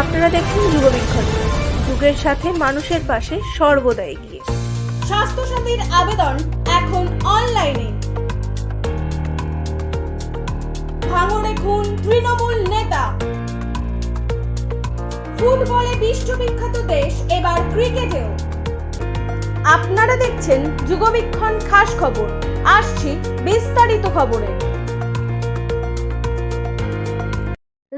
আপনারা দেখছেন যুগবীক্ষণ যুগের সাথে মানুষের পাশে সর্বদা এগিয়ে। স্বাস্থ্যসাথীর আবেদন এখন অনলাইনে ভাঙড়ে খুন তৃণমূল নেতা। ফুটবলে বিশ্ববিখ্যাত দেশ, এবার ক্রিকেটেও। আপনারা দেখছেন যুগবীক্ষণ খাস খবর। আসছি বিস্তারিত খবরে।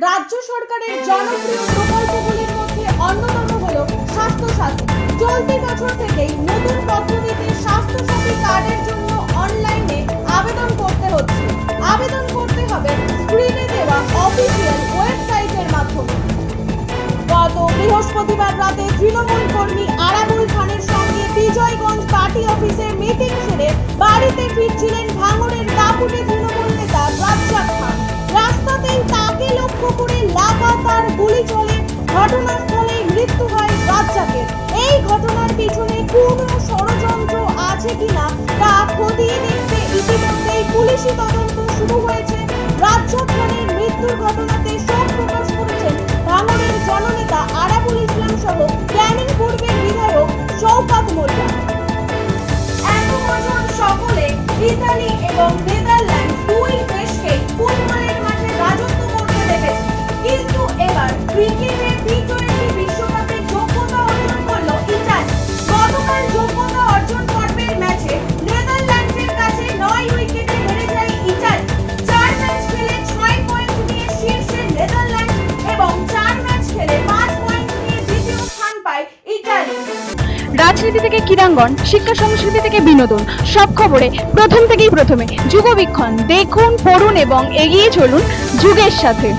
রাজ্য সরকারের জনপ্রিয় প্রকল্পগুলির মধ্যে অন্যতম হল স্বাস্থ্যসাথী। চলতি বছর থেকেই নতুন পদ্ধতিতে স্বাস্থ্যসাথী কার্ডের জন্য অনলাইনে আবেদন করতে হচ্ছে। আবেদন করতে হবে স্ক্রিনে দেওয়া অফিসিয়াল ওয়েবসাইটের মাধ্যমে। গত বৃহস্পতিবার রাতে তৃণমূল কর্মী আরাবুল খানের সঙ্গে বিজয়গঞ্জ পার্টি অফিসে মিটিং সেরে বাড়িতে ফিরছিলেন খতিয়ে দেখতে ইতিমধ্যেই পুলিশি তদন্ত শুরু হয়েছে। রাজ্জাক খানের মৃত্যুর ঘটনাতে শোক প্রকাশ করেছেন ভাঙড়ের জননেতা আরাবুল ইসলাম সহ ক্যানিং পূর্বের বিধায়ক শওকাত মোল্লা। এত সকলে ইতালি এবং নেদারল্যান্ড দুই দেশকে ফুটবলের মাঠে রাজত্ব করতে দেখেছে। কিন্তু এবার ক্রিকেটে রাজনীতি থেকে ক্রীড়াঙ্গন, শিক্ষা সংস্কৃতি থেকে বিনোদন, সব খবরে প্রথম থেকেই প্রথমে যুগবীক্ষণ। দেখুন, পড়ুন এবং এগিয়ে চলুন যুগের সাথে।